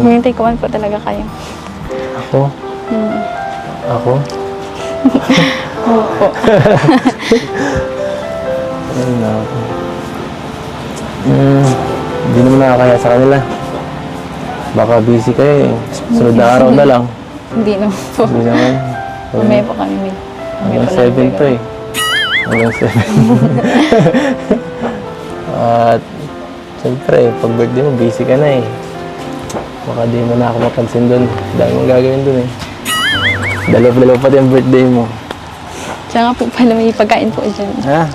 Hinihintay ko man po talaga kayo. Ako? Hmm. Ako? Opo. Ay, naku. Hmm, hindi naman nakakaya sa kanila. Baka busy kayo eh. Sunod na araw na lang. Hindi naman po. Hindi naman. Mamaya po kami. Mamaya Hanggang po 7 to eh. Hanggang 7. At, siyempre, pag birthday mo, busy ka na eh. Baka di mo na ako mapansin doon. Dami mong gagawin doon eh. Dalaw-dalaw pati ang birthday mo. Tsaka nga po pala may pagkain po dyan. Ha?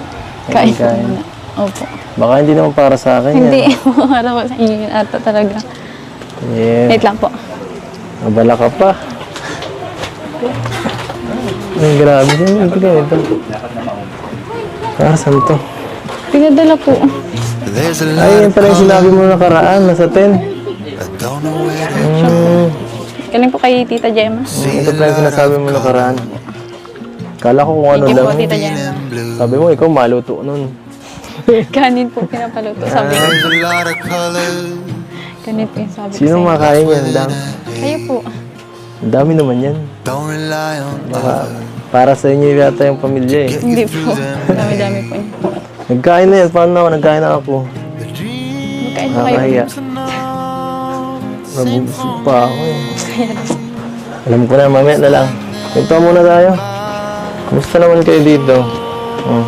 Kain Hindi po muna. Opo. Baka hindi naman para sa akin Hindi. yan. Para po sa inyo yun ata talaga. Yeah. Wait lang po. Mabala ka pa. Ay, grabe. Sino yung ganito? Ah, saan to? Pinadala po. There's a lot Ay, yan pala yung sinabi mo nakaraan. Nasa 10. I don't know where to Hmm. Galing po kay Tita Gemma. Ito pala yung sinasabi mo nakaraan. Kala ko kung ano Thank you lang. po, Tita Gemma. Sabi mo, ikaw maluto nun. Kanin po pinapaluto. Sabi ko. Ganit po yung sabi ko Sino sa inyo. makain yan? Dam? Kayo po. Ang dami naman yan. Baka, para sa inyo yata yung pamilya eh. Hindi po. Dami-dami po niyo. Nagkain na yan. Paano na ako? Nagkain na po kayo. Nakakahiya. Nabubusog pa ako eh. Alam ko na, mamaya na lang. Ito muna tayo. Kumusta naman kayo dito? Oh,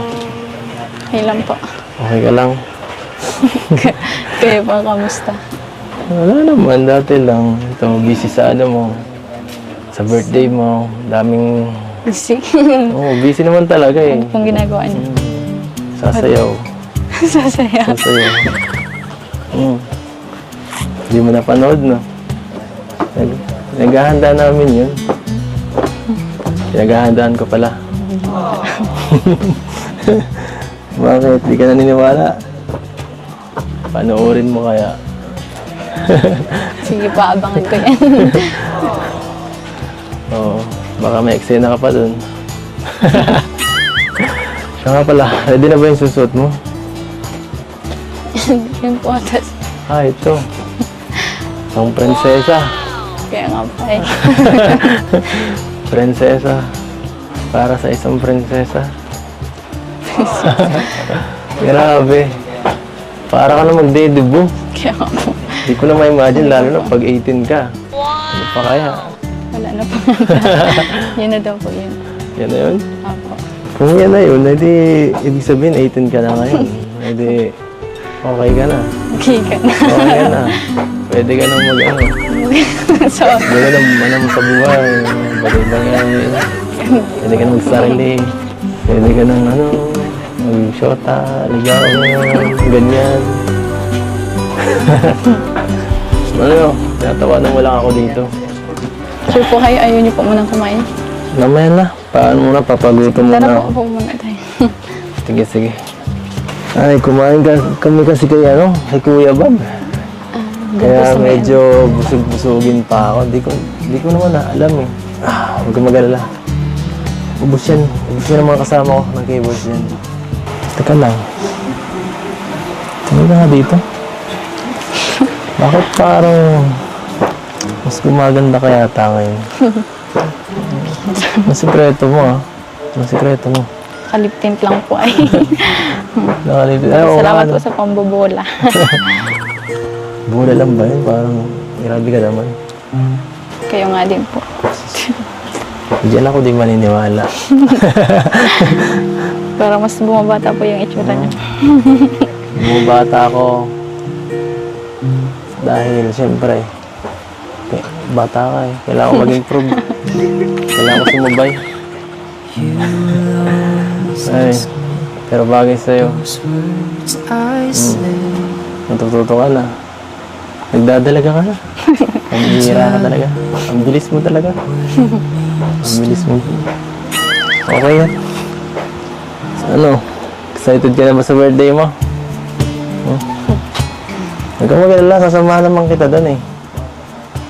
Okay lang po. okay ka lang? Kayo po, kamusta? Wala naman, dati lang. Ito, busy sa ano mo. Sa birthday mo. Daming... Busy. Oo, busy naman talaga eh. ano pong ginagawa niyo? Sasayaw. Sasaya. Sasayaw. Hmm. Hindi mo napanood, no? Nag naghahanda namin yun. Pinaghahandaan ko pala. Bakit? Di ka naniniwala? Panoorin mo kaya. Sige pa, abangan ko yan. Oo. Baka may eksena ka pa dun. Siya nga pala, ready na ba yung susuot mo? Yun po, tas, Ah, ito. Ang prinsesa. kaya nga po eh. Prinsesa. Para sa isang prinsesa. Grabe. Para ka na mag-debut. Kaya nga po. Hindi ko na ma-imagine, lalo na pag 18 ka. Ano pa kaya? Wala na po. yun na daw po yun. Yan na yun. Opo. Kung yan na yun, edi, ibig sabihin 18 ka na ngayon. Edi, okay ka na. Okay ka na. Okay ka na. Pwede ka nang mag, ano, so, pwede ka nang manam sa buhay. Bagay bagay. Pwede ka nang magsarili. Pwede ka nang, ano, mag-shota, ligaw, ganyan. ano, tinatawanan mo lang ako dito. sure po kayo, ayaw niyo po munang kumain. Namaya na. Paano muna, papagutom muna Tara ako. po, po muna tayo. Sige, sige. Ay, kumain ka, kami kasi kay ano, kay Kuya Bob. Kaya Gusto medyo busog-busugin pa ako. Di ko, di ko naman na alam eh. Ah, huwag kang mag-alala. Ubus yan. Ubus yan ang mga kasama ko. Nag-keyboards yan. Teka lang. Tingnan na nga dito. Bakit parang mas gumaganda ka yata ngayon? Ang sikreto mo ah. Ang sikreto mo. Kalip tint lang po ay. Nga, Salamat po sa pambobola. Bola lang ba yun? Parang grabe ka naman. kayo nga din po. Diyan ako di maniniwala. Para mas bumabata po yung itsura niyo. Bumabata ako. Dahil siyempre, bata ka eh. Kailangan ko mag-improve. Kailangan ko sumabay. Ay, pero bagay sa'yo. Hmm. Natututo ka na. Nagdadalaga ka na. Ang bihira ka talaga. Ang bilis mo talaga. Ang bilis mo. Okay yan. Ano? Excited ka na ba sa birthday mo? Hmm? Huwag kang mag-alala, sasamahan naman kita doon eh.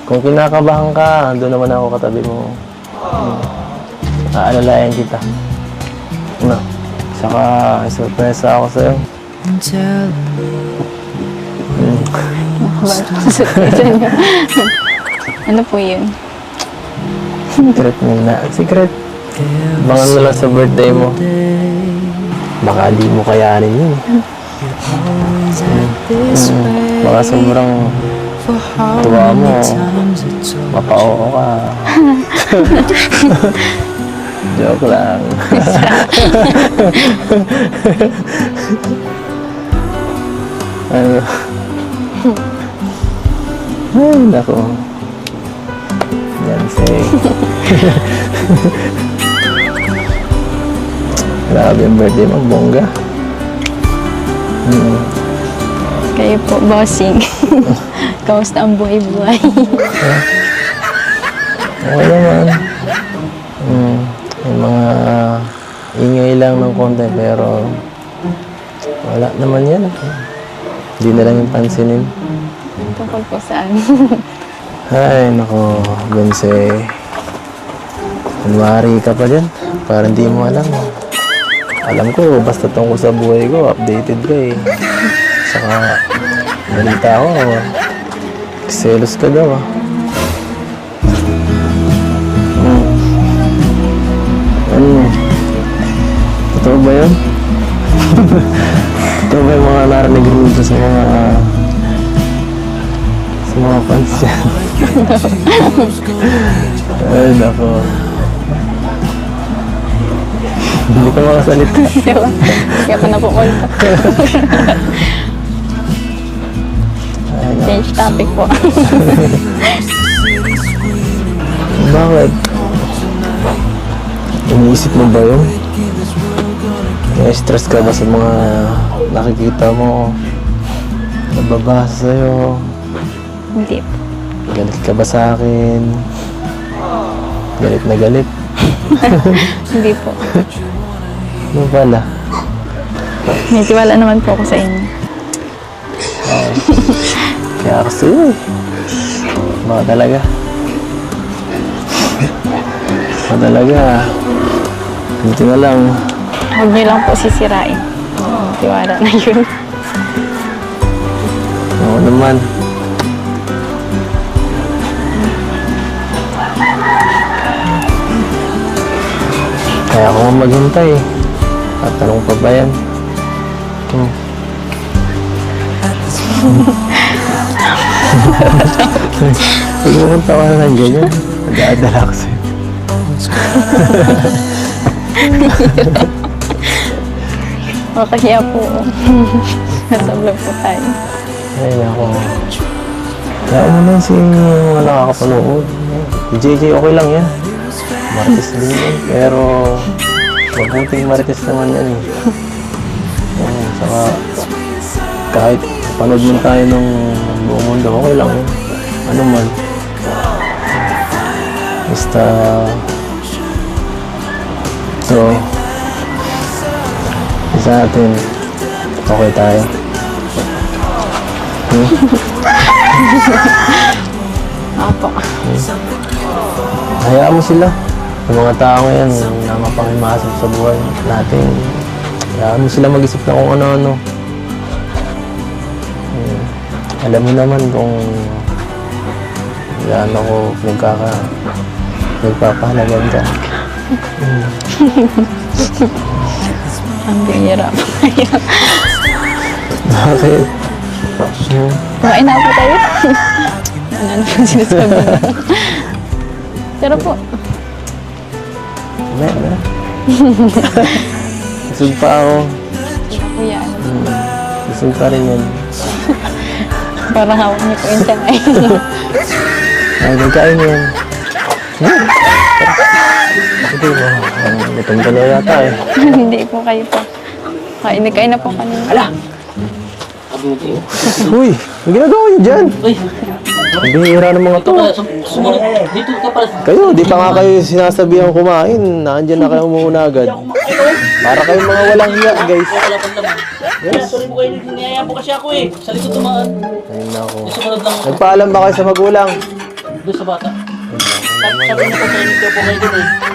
Kung kinakabahan ka, doon naman ako katabi mo. Hmm. Aalalayan kita. Ano? Saka, surpresa ako sa'yo. Hmm. Niyo. ano po yun? Secret muna. Secret. Mga na lang sa birthday mo. Baka di mo kayanin yun. Mm. Baka sobrang tuwa mo. Mapao ka. Joke lang. ano? Ay, nako. Yan, say. Grabe ang birthday mo, bongga. Mm. Kayo po, bossing. Kamusta ang buhay-buhay? Okay naman. Mm. May mga ingay lang ng konti, pero wala naman yan. Hindi na lang yung pansinin. Tungkol po saan? Ay, nako, Bense. Kunwari ka pa dyan. Parang hindi mo alam. Alam ko, basta tungkol sa buhay ko, updated ka eh. Saka, balita ko, selos ka daw ah. Hmm. Ano? Totoo ba yun? Totoo ba yung mga narinig rito sa mga mga fans yan? Ay, nako. Hindi ka makasalita. Di ba? Kaya pa napupunta. Change topic po. Bakit? Iniisip mo ba yun? stress ka ba sa mga nakikita mo? Nababasa sa'yo? Hindi po. Galit ka ba sa akin? Galit na galit? Hindi po. Ano pala? May tiwala naman po ako sa inyo. Kaya kasi eh. Mga talaga. Mga talaga. Buti na lang. Huwag niyo lang po sisirain. Tiwala na yun. Oo naman. Kaya ako maghintay eh. At tanong pa ba yan? Hmm. Huwag mo kong tawanan ng ganyan. Nag-aadala ko sa'yo. O kaya po. Nasa vlog po tayo. Ay, ako. Kaya mo na si mga nakakapanood. Si JJ, okay lang yan. Marites din yan. Pero, mabuting marites naman yan eh. Oo, saka, kahit panood mo tayo ng buong mundo, okay lang yun. Ano man. Basta, so, sa atin, okay tayo. Opo. Hayaan mo sila. Yung mga tao ngayon na mapangimasok sa buhay natin. Hayaan mo sila mag-isip na kung ano-ano. Hmm. Alam mo naman kung yan ako nagkaka nagpapahalagan ka. Ang bihira po kayo. Bakit? Hmm. Kumain na po tayo. ano na po sinasabi mo? Pero po, May, may. Busog pa ako. kuya, ano, Hmm. Busog pa rin yan. parang hawak niyo po yung tiyan ay. Ay, nagkain yan. Hmm. Hindi mo. Gutom ka na yata eh. Hindi po kayo po. Kain na kain na po kanina. Ala! Uy, ang ginagawa niyo dyan? Uy, Ang bihira ng mga to. Dito ka pala. Kayo, di pa nga kayo sinasabihan kumain. Nandiyan na kayo umuuna agad. Para kayong mga walang hiya, guys. Wala pang laman. Kaya, sorry po kayo, niyaya po kasi ako eh. Sa likod tumaan. Ayun na ako. Sumunod lang ako Nagpaalam ba kayo sa magulang? doon sa bata. Eh.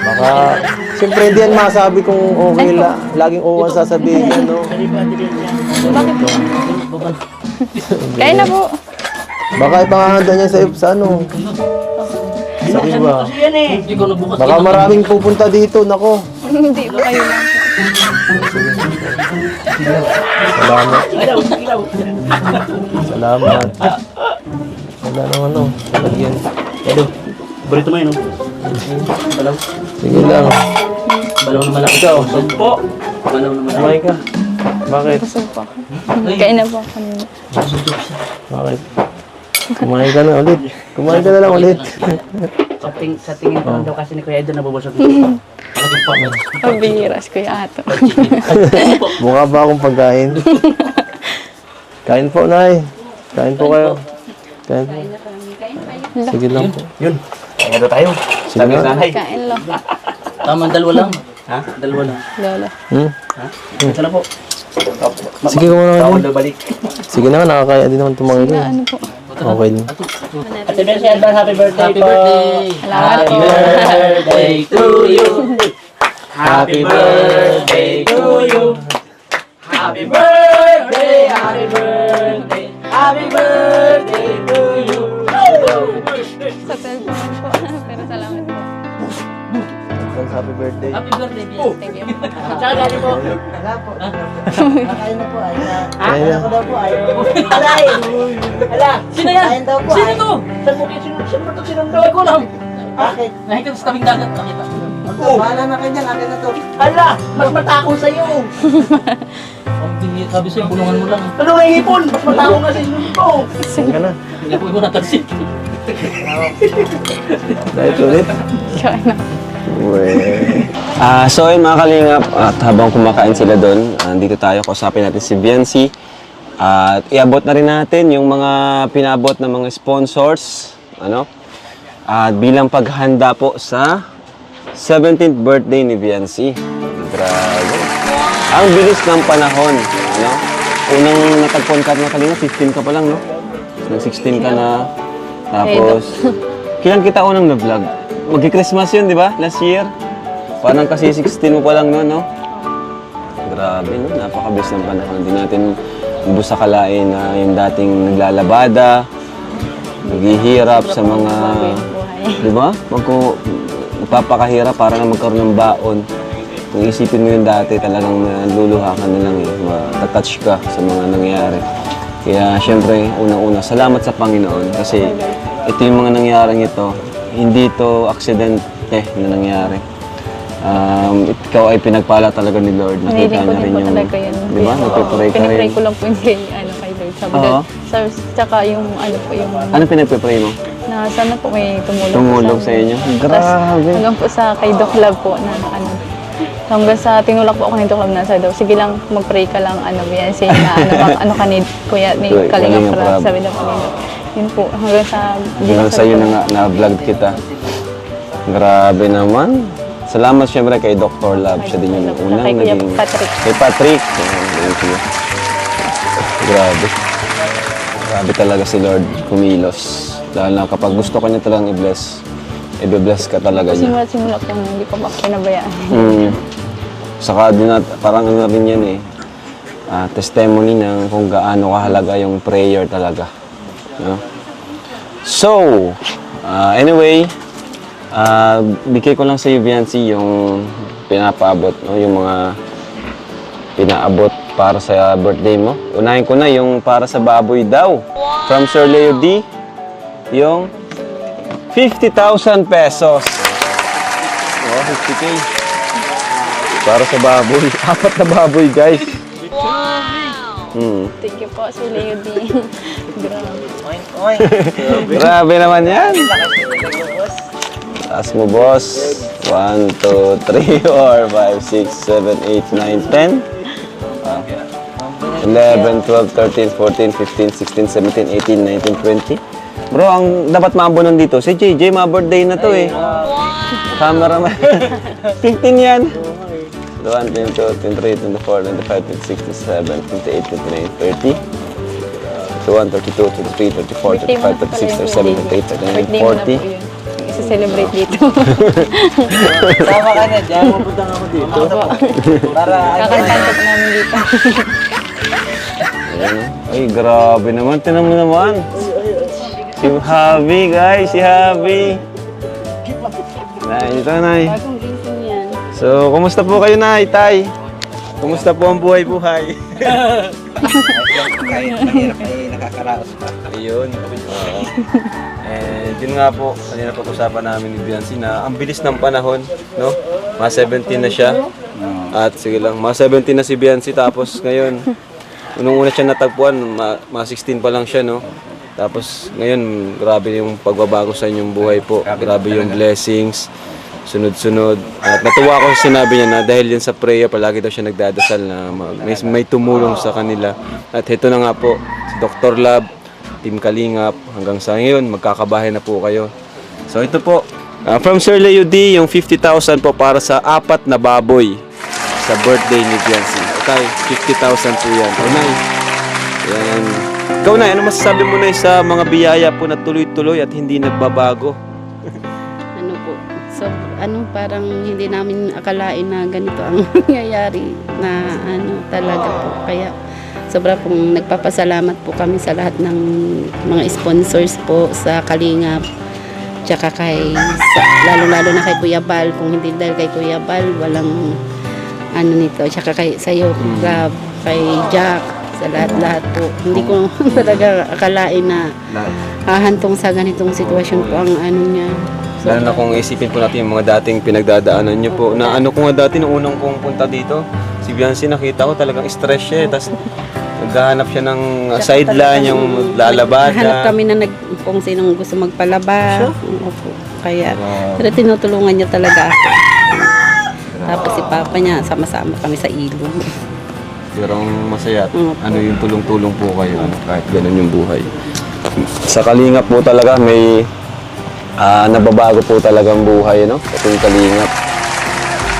Baka, siyempre hindi yan masabi kung okay la. Laging ang sasabihin yan, no? Bakit po? Kain na po. Baka ipangahanda niya sa, sa ano. Sa iba. Eh. Baka maraming pupunta dito, nako. Hindi po kayo lang. Salamat. Salamat. Wala nang ano. Lagyan. Edo, burrito mo yun. oh. Balaw. Sige lang. Balaw na malaki. Ikaw. po. Balaw na malaki. Kumain ka. Bakit? Busog po ako. Kain na po ako kanina. Bakit? Kumain ka na ulit. Kumain ka na lang ulit. Sa, ting, sa tingin ko daw kasi ni Kuya Edo nabubusog. Pa. Pabihiras ko yung ato. Mukha ba akong pagkain? Kain po, Nay. Kain po kayo. Kain po. Sige lang po. Yun. Kaya na tayo. Sige na. Kain lang. Tama, dalawa lang. Ha? Dalawa lang. Lolo. Hmm? Ha? Ito na po. Sige ko muna. Tawag balik. Sige na, nakakaya din naman tumangin. Na ano po. Okay din. Ate Bessie, advance happy birthday happy birthday. Po. to you. Happy birthday to you. Happy birthday, happy birthday, happy birthday to you. Sa cellphone po. Pero salamat po. Happy birthday. Happy birthday, Bill. Thank you. Tsaka galing po. Kain na. Alay! Ala! Sino yan? Sino to? Saan mo sino? Sino ba ito sinundo? Hindi ko alam. Bakit? Nakikita sa tabing dagat. Nakita. Oh. Bahala na kayo dyan, akin na to. Ala! Mas matako sa'yo. Sabi sa'yo, bulungan mo lang. Ano nga ipon? Mas matako nga sa sinundo. Kain ka na. Hindi ko mo natansin. Dahil ulit. Kain na. Ah, so yun mga kalingap, at habang kumakain sila doon, andito tayo, kausapin natin si Biancy. At iabot na rin natin yung mga pinabot ng mga sponsors. Ano? At bilang paghanda po sa 17th birthday ni Biancy. Grabe. Ang bilis ng panahon. Ano? Unang natagpuan ka na kanina, 15 ka pa lang, no? Nag-16 ka na. Tapos, kailan kita unang na-vlog? Magki-Christmas yun, di ba? Last year. Parang kasi 16 mo pa lang noon, no? Grabe, no? Napakabilis ng panahon. Hindi natin lubos sa kalain na yung dating naglalabada, naghihirap sa mga... Di ba? Magko, nagpapakahirap para na magkaroon ng baon. Kung isipin mo yung dati, talagang naluluha ka na lang eh. Matatouch ka sa mga nangyari. Kaya syempre, unang-una, salamat sa Panginoon kasi ito yung mga nangyaring ito. Hindi ito aksidente na nangyari. Um, ikaw ay pinagpala talaga ni Lord. Nakita niya rin yung... talaga yun. Di ba? Nagpipray ka rin. Pinipray ko lang po yung kay, ano, kay Lord. Sabi Oo. doon. Sa, tsaka yung, ano po, yung, Ano pinagpipray mo? na sana po may tumulong. Tumulong sa inyo? Grabe. hanggang po sa kay Doc Love po na, ano, hanggang sa tinulak po ako ni Doc Love na sa daw, sige lang, mag-pray ka lang, ano, yan, say na, ano, bang, ano ka ni, kuya, ni Kalinga Kalinga Prab, Prab. sabi daw po ni Doc. Yun po, hanggang sa, Hanggang sa iyo na na-vlog kita. Grabe naman. Salamat syempre kay Dr. Love. Siya din yung unang Kay naging... Patrick. Kay Patrick. Thank you. Grabe. Grabe talaga si Lord kumilos. Dahil na kapag gusto ka niya talagang i-bless, i-bless ka talaga niya. simula-simula po, hindi ko pa pinabayaan. Mm. Saka din at parang ano rin yan eh. ah, testimony ng kung gaano kahalaga yung prayer talaga. So, ah, anyway, ah, bigay ko lang sa iyo, yung pinapaabot, no? yung mga pinaabot para sa birthday mo. Unahin ko na yung para sa baboy daw. From Sir Leo D, yung 50,000 pesos. Oh, 50k. Para sa baboy. Apat na baboy, guys. Wow! Hmm. Thank you po, si Leo D. Grabe. Grabe naman yan. Taas mo, boss. 1, 2, 3, 4, 5, 6, 7, 8, 9, 10. 11, 12, 13, 14, 15, 16, 17, 18, 19, 20. Bro, ang dapat maambunan dito, si JJ, mga birthday na to eh. Cameraman. 15 yan. 1, 22, 23, 24, 25, 26, 27, 28, 29, 30. 31, 32, 33, 34, Birthday mo na 35, pala 36, yun, 37, 38, Birthday mo na po 39, 40. yun. Isa-celebrate dito. Tama ka na dyan, mapunta ako dito. Para Kakantan ko namin dito. Ayan, oh. Ay, grabe naman. Tinan mo naman. Si Habi, guys. Si Habi. Nay, ito, Nay. Bagong gising yan. So, kumusta po kayo, Nay, Tay? Kumusta po ang buhay-buhay? Kahit mahirap ay nakakaraos pa. Ayun. Oo. And yun nga po, kanina pag-usapan namin ni Biancy na ang bilis ng panahon, no? Mga 17 na siya. At sige lang, mga 17 na si Biancy tapos ngayon, unang una siya natagpuan, ma- mga 16 pa lang siya, no? Tapos ngayon, grabe yung pagbabago sa inyong buhay po. Grabe yung blessings, sunod-sunod. At natuwa ako sa sinabi niya na dahil yan sa prayer, palagi daw siya nagdadasal na ma- may, may tumulong sa kanila. At ito na nga po, si Dr. Lab, Team Kalingap, hanggang sa ngayon, magkakabahay na po kayo. So ito po, ah, from Sir Leo D, yung 50,000 po para sa apat na baboy sa birthday ni Biancy. Okay, 50,000 po yan. O, Nay. Yan. Ikaw na, ano masasabi mo na sa mga biyaya po na tuloy-tuloy at hindi nagbabago? Ano parang hindi namin akalain na ganito ang nangyayari na ano talaga po. Kaya sobra pong nagpapasalamat po kami sa lahat ng mga sponsors po sa Kalingap. Tsaka kay, sa- lalo-lalo na kay Kuya Bal. Kung hindi dahil kay Kuya Bal, walang ano nito. Tsaka kay sa'yo, Rob, kay Jack, sa lahat-lahat po. Hindi ko talaga akalain na hahantong sa ganitong sitwasyon po ang ano niya. Lalo na kung isipin po natin yung mga dating pinagdadaanan niyo po. Na ano ko nga dati, nung unang kong punta dito, si Biancy nakita ko talagang stress siya eh. Tapos naghahanap siya ng sideline, yung Hanap lalabada. kami na nag, kung sinong gusto magpalaba. Opo. Kaya, pero tinutulungan niya talaga ako. Tapos si Papa niya, sama-sama kami sa ilog. Pero ang masaya, Opo. ano yung tulong-tulong po kayo, ano, kahit ganun yung buhay. Sa Kalingap po talaga, may ah, nababago po talagang buhay, no? Itong Kalingap.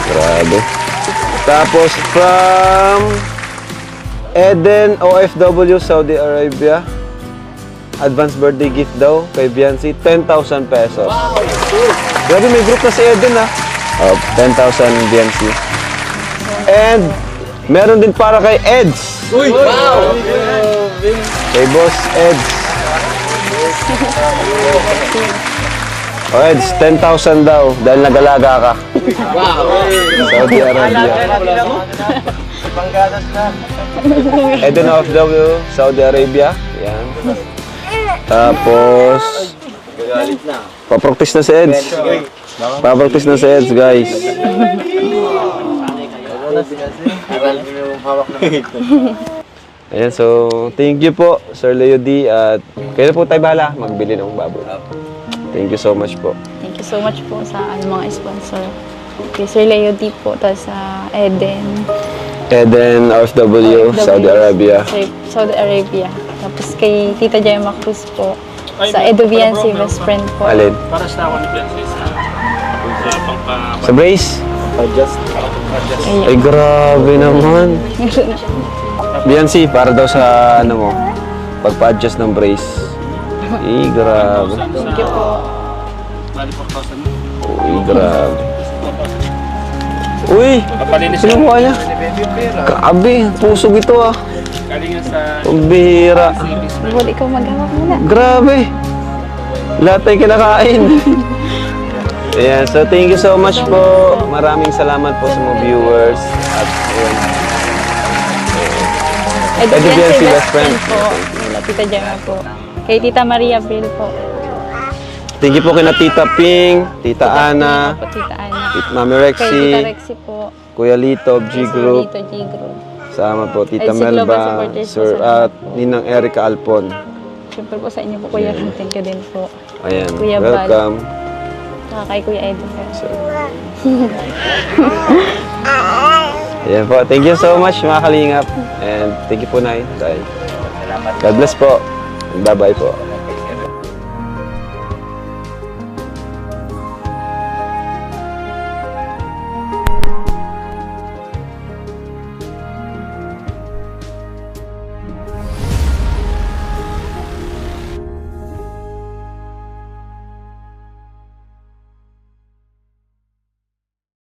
Grabe. Tapos from Eden OFW Saudi Arabia. Advance birthday gift daw kay Biancy, 10,000 pesos. Grabe, may group na si Eden ah. Oh, 10,000 Biancy. And meron din para kay Eds. Uy! Wow! Kay Boss Eds. O Eds, 10,000 daw dahil nagalaga ka. Wow! Saudi Arabia. Eden OFW, Saudi Arabia. Yan. Tapos, papractice na si Eds. Papractice na si Eds, guys. Ayan, so thank you po, Sir Leo D. At kayo na po tayo bahala magbili ng baboy. Thank you so much po. Thank you so much po sa ano, mga sponsor. Kay Sir Leo D po, tapos sa Eden. Eden, OFW, Saudi Arabia. Sa Saudi Arabia. Tapos kay Tita Gemma Cruz po. Sa Edo Viancy, best friend po. Alin? Para sa ako ni sa sa pangpa Sa brace? Ay, grabe naman. Biancy, para daw sa ano mo, pagpa-adjust ng brace. Eh, grabe. Thank you po. bali pa kausan mo. Uy, grabe. Uy! Kapalinis niya. Grabe, pusog ito ah. galing yan sa Ang bihira. Ikaw maghawak muna. Grabe. Lahat ay kinakain. Ayan, so thank you so much po. Maraming salamat po sa mga viewers. At ayun, Edo Viancy, Viancy, best friend po. Nila Tita Gemma po. Kay Tita Maria Bill po. thank you po kina Tita Ping, Tita Ana, Po, Tita Ana. Tita Mami Kay Tita Rexy, Rexy po. Kuya Lito, G Kay Sir Group, Lito G Group. sama po Tita Ay, si Melba, Sir at Ninang Erica Alpon. Siyempre po sa inyo po, Kuya Ron. Thank you din po. Ayan, Kuya Bal. welcome. Saka kay Kuya Edo. Ayan po, thank you so much mga kalingap. And thank you po, Nay. Dahil. God bless po. Bye-bye po.